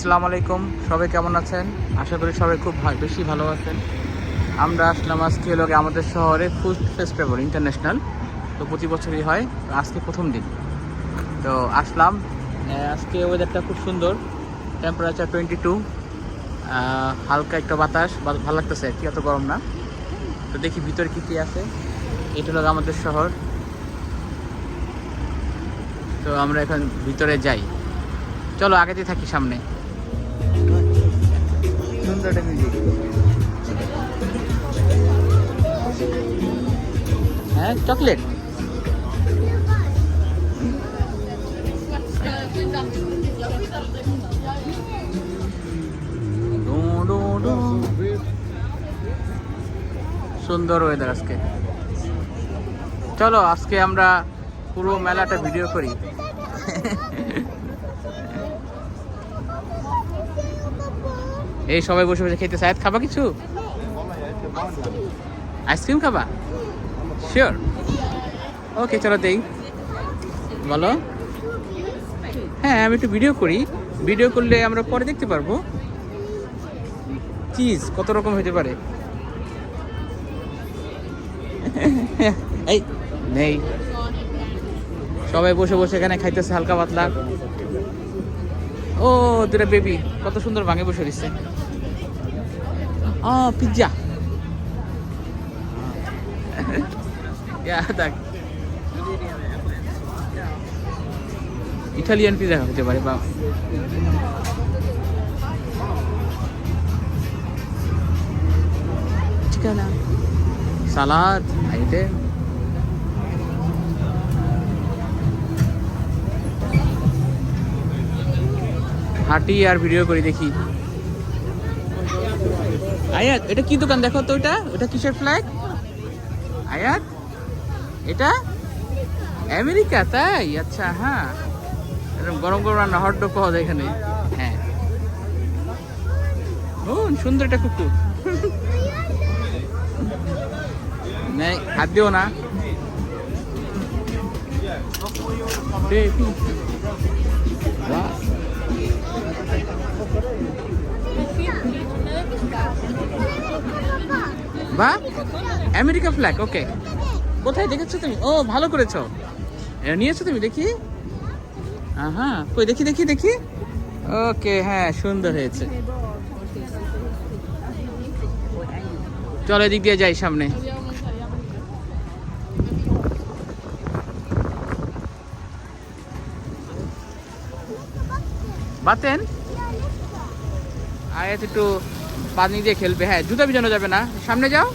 আসসালামু আলাইকুম। সবাই কেমন আছেন? আশা করি সবাই খুব বেশি ভালো আছেন। আমরা আসলাম আজকে হলো আমাদের শহরে ফুড ফেস্টিভ্যাল, ইন্টারন্যাশনাল। তো প্রতি বছরই হয় আজকে প্রথম দিন। তো আসলাম আজকে ওয়েদারটা খুব সুন্দর। টেম্পারেচার টোয়েন্টি টু হালকা একটা বাতাস ভালো লাগতেছে, কি এত গরম না? তো দেখি ভিতরে কী কী আছে। এটা হলো আমাদের শহর। তো আমরা এখন ভিতরে যাই। চলো আগেতে থাকি সামনে। সুন্দর হ্যাঁ চকলেট। সুন্দর ওয়েদার আজকে। চলো আজকে আমরা পুরো মেলাটা ভিডিও করি। এই সবাই বসে বসে খেতে, সায়াদ খাবা কিছু? আইসক্রিম খাবা? শিওর ওকে চলো দেই। বলো? হ্যাঁ আমি একটু ভিডিও করি। ভিডিও করলে আমরা পরে দেখতে পারব। চিজ কত রকম হতে পারে? এই, নেই। সবাই বসে বসে এখানে খাইতেছে হালকা পাতলা। ও, দুটা বেবি কত সুন্দর ভাঙে বসে দিচ্ছে ও পিজ্জা দেখ ইটালিয়ান পিজা হতে পারে বা ঠিকানা সালাদ আইটেম হাঁটি আর ভিডিও করি দেখি আয়াত, এটা কি দোকান? দেখো তো ওটা ওটা কিসের ফ্ল্যাগ আয়াত? এটা? আমেরিকা, তাই? আচ্ছা হ্যাঁ। এরকম গরম গরম রান্না হট ডগ পাওয়া যায় এখানে। হ্যাঁ। ও, সুন্দর একটা কুকুর। নেই, হাত দিও না। বা আমেরিকা ফ্ল্যাগ ওকে কোথায় দেখেছ তুমি? ও, ভালো করেছ। এটা নিয়েছো তুমি, দেখি। হ্যাঁ কই, দেখি দেখি দেখি। ওকে হ্যাঁ সুন্দর হয়েছে। চলো এদিক দিয়ে যাই সামনে। বাতেন? আয়াত একটু পানি দিয়ে খেলবে হ্যাঁ জুতা ভিজানো যাবে না। সামনে যাও।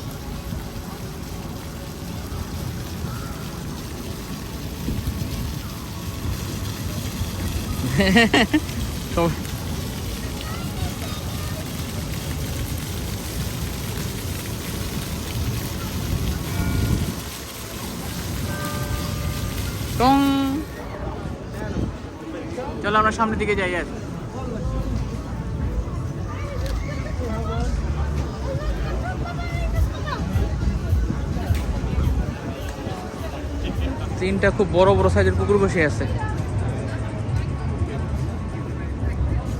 চলো আমরা সামনের দিকে যাই আর। তিনটা খুব বড় বড় সাইজের কুকুর বসে আছে।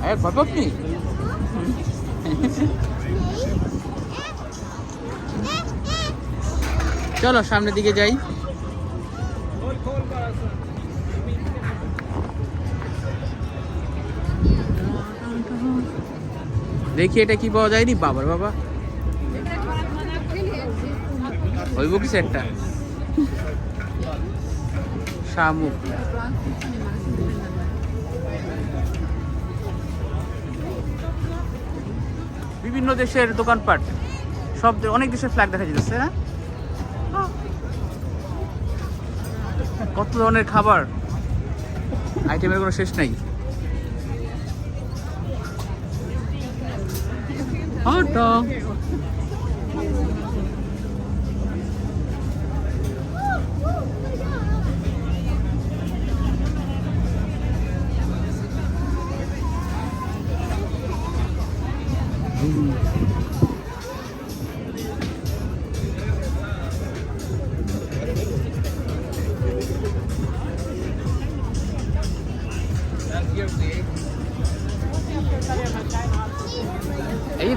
ভয় চলো, সামনের দিকে যাই। দেখি এটা কি পাওয়া যায়নি? বাবার বাবা। হইব কি সেটটা? শামুক। বিভিন্ন দেশের দোকানপাট, সব অনেক দেশের ফ্ল্যাগ দেখা যাচ্ছে না কত ধরনের খাবার? আইটেমের কোনো শেষ নাই। হটো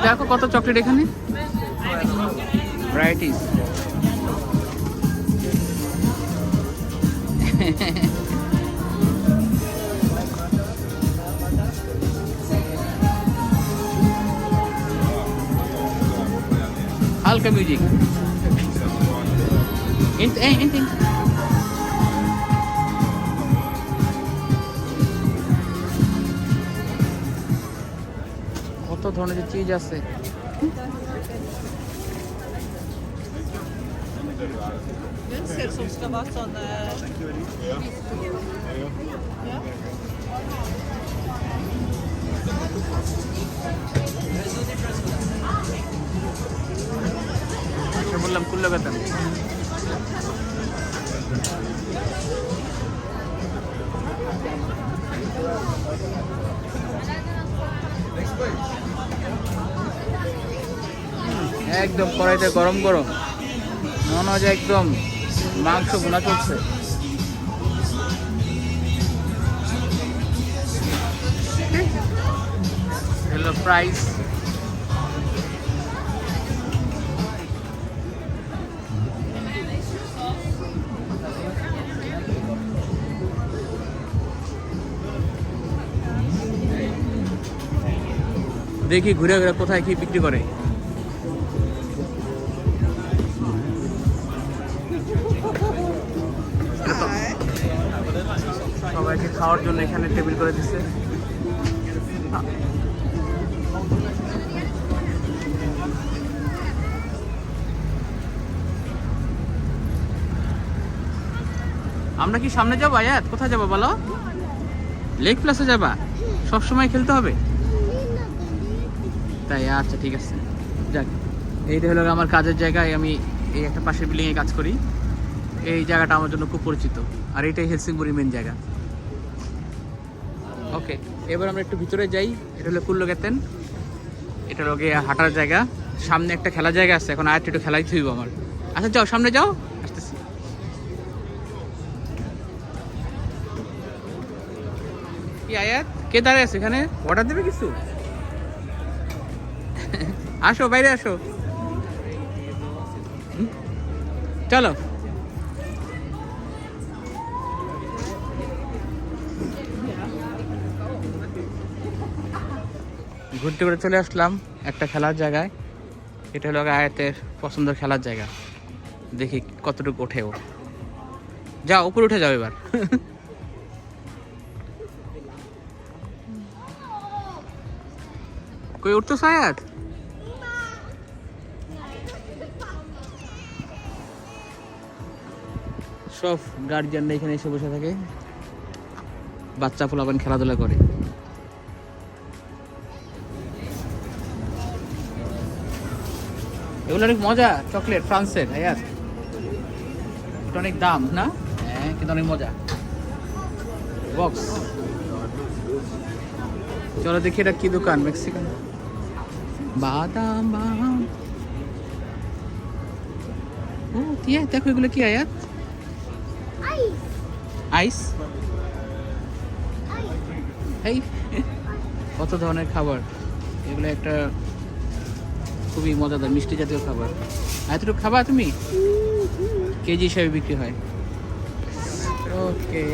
দেখো কত চকলেট এখানে। ভ্যারাইটিস হালকা মিউজিক inte, ধরনের যে চিজ আছে Den ser ut som ska vara sån... একদম কড়াইতে গরম গরম। মনে হয় একদম মাংস বোনা চলছে। দেখি ঘুরে ঘুরে কোথায় কি বিক্রি করে। সবাইকে খাওয়ার জন্য এখানে টেবিল করে দিচ্ছে আমরা কি সামনে যাব, আয়াত? কোথায় যাব বলো? লেক প্লাসে যাবা? সব সময় খেলতে হবে? তাই আচ্ছা ঠিক আছে। যাক এইটা হলো আমার কাজের জায়গায় আমি এই একটা পাশের বিল্ডিংয়ে কাজ করি। এই জায়গাটা আমার জন্য খুব পরিচিত। আর এটাই হেলসিংপুরি মেন জায়গা। ওকে এবার আমরা একটু ভিতরে যাই। এটা হলো কুল্লগেতেন এটা হলো গিয়ে হাঁটার জায়গা। সামনে একটা খেলার জায়গা আছে এখন আর একটু খেলাই থইব আমার। আচ্ছা যাও সামনে যাও। আসতেছি। কি আয়াত? কে দাঁড়ায় আছে এখানে? অর্ডার দেবে কিছু? আসো বাইরে আসো। চলো। ঘুরতে ঘুরে চলে আসলাম একটা খেলার জায়গায়। এটা হলো আয়াতের পছন্দের খেলার জায়গা। দেখি কতটুকু ওঠে ও। যা, উপরে উঠে যাও এবার। কই উঠতো সায়াত সব গার্জিয়ানরা এখানে এসে বসে থাকে। বাচ্চা পোলাপান খেলাধুলা করে। এগুলো অনেক মজা চকলেট ফ্রান্সের হ্যাঁ এটা অনেক দাম না? হ্যাঁ কিন্তু অনেক মজা। বক্স। চলো দেখি এটা কি দোকান মেক্সিকান। বাদাম বাদাম। ও তিয়া দেখো এগুলো কি আয়াত? আইস। এই কত ধরনের খাবার? এগুলো একটা খুবই মজাদার, মিষ্টি জাতীয় খাবার। এতটুকু খাবা তুমি? কেজি হিসাবে বিক্রি হয়। ওকে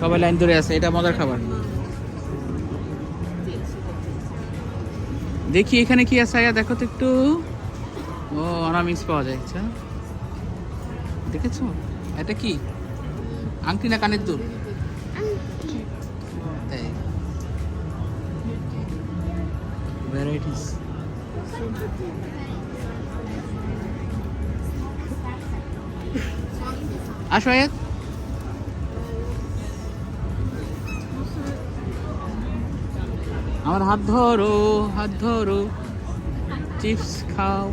সবাই লাইন ধরে আছে, এটা মজার খাবার। দেখি এখানে কি আছে, আয়া দেখো তো একটু। ও অনামিক্স পাওয়া যায় আচ্ছা। দেখেছ? এটা কি? আংটি না কানের দুল? ভ্যারাইটিস আসো আয়াত আমার হাত ধরো হাত ধরো। চিপস খাও।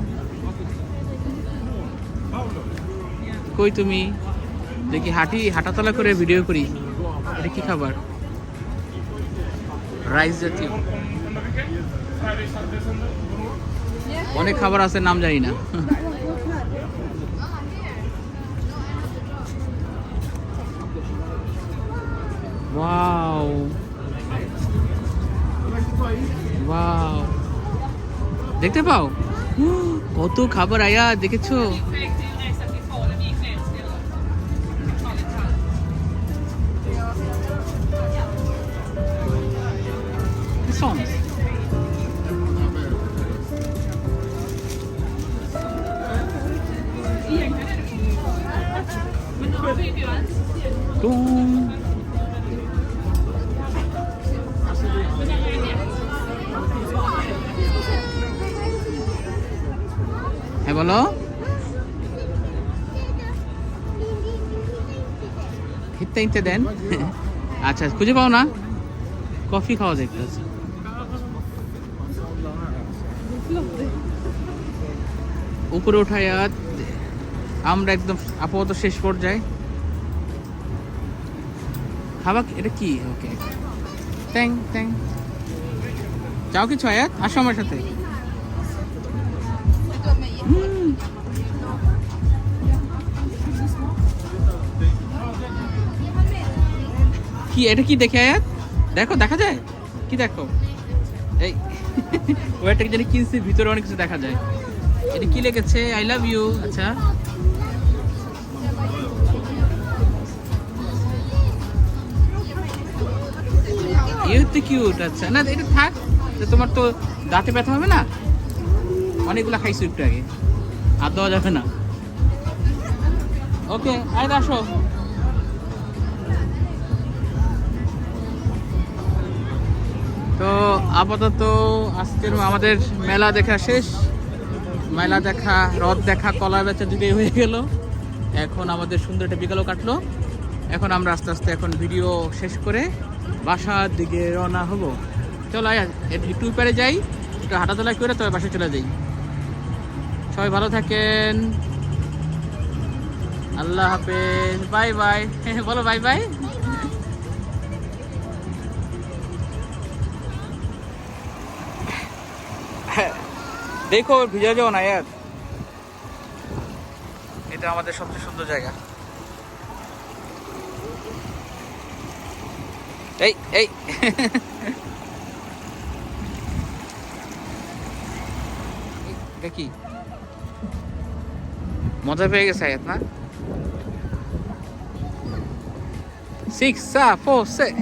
কই তুমি? দেখি হাঁটি, হাঁটাতলা করে ভিডিও করি। এটা কি খাবার? রাইস জাতীয়। অনেক খাবার আছে নাম জানি না। দেখতে পাও? কত খাবার আয়া দেখেছ? হ্যাঁ বলো। হিটটা হিটতে দেন। আচ্ছা খুঁজে পাও না? কফি খাওয়া যাইতেছে উপরে ওঠায় আর আমরা একদম আপাতত শেষ পর্যায়ে। খাবা কি- এটা কি? ওকে ট্যাং ট্যাং চাও কিছু, আয়াত। আসো আমার সাথে। কি, এটা কি দেখে দেখো, দেখা যায়? কি দেখো? এই ও একটা কি জানি কিনছে, ভিতরে অনেক কিছু দেখা যায়। এটা কি লিখেছে আই লাভ ইউ আচ্ছা। ইউ তো কিউট আচ্ছা। না, এটা থাক তোমার তো দাঁতে ব্যথা হবে না? অনেকগুলো খাইছো একটু আগে। আর দেওয়া যাবে না। ওকে আয় আসো। তো আপাতত আজকের আমাদের মেলা দেখা শেষ। মেলা দেখা, রথ দেখা, কলা বেচা দুটোই হয়ে গেল। এখন আমাদের সুন্দর একটা বিকালও কাটলো। এখন আমরা আস্তে আস্তে এখন ভিডিও শেষ করে বাসার দিকে রওনা হব। চলো একটু পারে যাই, একটু হাঁটাচলা করে তবে বাসায় চলে যাই। সবাই ভালো থাকেন। আল্লাহ হাফেজ। Bye bye. বলো বাই বাই। দেখো, ভিজা যাও না ইয়ার। এটা আমাদের সবচেয়ে সুন্দর জায়গা। এই এই। কি? মজা পেয়ে গেছে আয়াত না? Six four six